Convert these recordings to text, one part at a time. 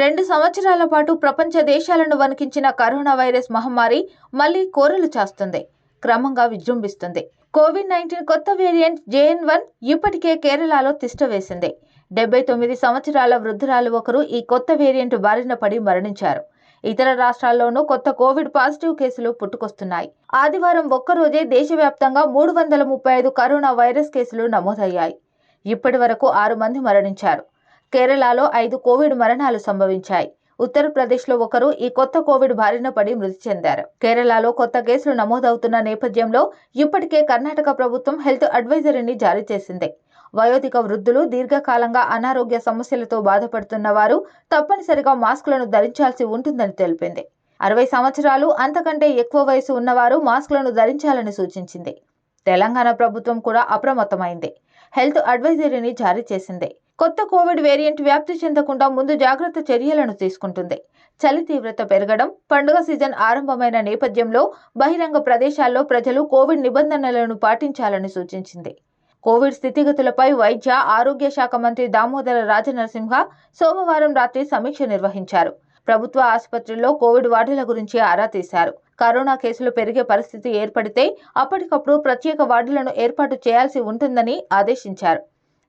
రెండు సంవత్సరాల పాటు ప్రపంచ దేశాలను వణికించిన కరోనా వైరస్ మహమ్మారి మళ్ళీ కోరలు చాస్తుంది. క్రమంగా విజృంభిస్తుంది. కోవిడ్ నైన్టీన్ కొత్త వేరియంట్ జేఎన్ వన్ ఇప్పటికే కేరళలో తిష్టవేసింది. డెబ్బై తొమ్మిది సంవత్సరాల వృద్ధురాలు ఒకరు ఈ కొత్త వేరియంట్ బారిన పడి మరణించారు. ఇతర రాష్ట్రాల్లోనూ కొత్త కోవిడ్ పాజిటివ్ కేసులు పుట్టుకొస్తున్నాయి. ఆదివారం ఒక్కరోజే దేశవ్యాప్తంగా మూడు వందల ముప్పై ఐదు కరోనా వైరస్ కేసులు నమోదయ్యాయి. ఇప్పటి వరకు ఆరు మంది మరణించారు. కేరళలో ఐదు కోవిడ్ మరణాలు సంభవించాయి. ఉత్తరప్రదేశ్లో ఒకరు ఈ కొత్త కోవిడ్ బారిన పడి మృతి చెందారు. కేరళలో కొత్త కేసులు నమోదవుతున్న నేపథ్యంలో ఇప్పటికే కర్ణాటక ప్రభుత్వం హెల్త్ అడ్వైజరీని జారీ చేసింది. వయోధిక వృద్ధులు దీర్ఘకాలంగా అనారోగ్య సమస్యలతో బాధపడుతున్న వారు తప్పనిసరిగా మాస్కులను ధరించాల్సి ఉంటుందని తెలిపింది. అరవై సంవత్సరాలు అంతకంటే ఎక్కువ వయసు ఉన్నవారు మాస్కులను ధరించాలని సూచించింది. తెలంగాణ ప్రభుత్వం కూడా అప్రమత్తమైంది. హెల్త్ అడ్వైజరీని జారీ చేసింది. కొత్త కోవిడ్ వేరియంట్ వ్యాప్తి చెందకుండా ముందు జాగ్రత్త చర్యలను తీసుకుంటుంది. చలి తీవ్రత పెరగడం పండుగ సీజన్ ఆరంభమైన నేపథ్యంలో బహిరంగ ప్రదేశాల్లో ప్రజలు కోవిడ్ నిబంధనలను పాటించాలని సూచించింది. కోవిడ్ స్థితిగతులపై వైద్య ఆరోగ్య శాఖ మంత్రి దామోదర రాజనరసింహ సోమవారం రాత్రి సమీక్ష నిర్వహించారు. ప్రభుత్వ ఆసుపత్రుల్లో కోవిడ్ వార్డుల గురించి ఆరా తీశారు. కరోనా కేసులు పెరిగే పరిస్థితి ఏర్పడితే అప్పటికప్పుడు ప్రత్యేక వార్డులను ఏర్పాటు చేయాల్సి ఉంటుందని ఆదేశించారు.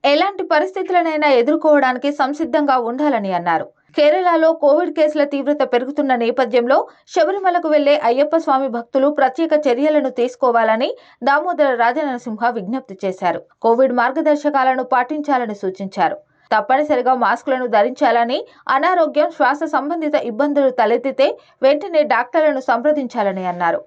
ఎలాంటి పరిస్థితులనైనా ఎదుర్కోవడానికి సంసిద్ధంగా ఉండాలని అన్నారు. కేరళలో కోవిడ్ కేసుల తీవ్రత పెరుగుతున్న నేపథ్యంలో శబరిమలకు వెళ్ళే అయ్యప్ప స్వామి భక్తులు ప్రత్యేక చర్యలను తీసుకోవాలని దామోదర రాజనరసింహ విజ్ఞప్తి చేశారు. కోవిడ్ మార్గదర్శకాలను పాటించాలని సూచించారు. తప్పనిసరిగా మాస్కులను ధరించాలని అనారోగ్యం శ్వాస సంబంధిత ఇబ్బందులు తలెత్తితే వెంటనే డాక్టర్లను సంప్రదించాలని అన్నారు.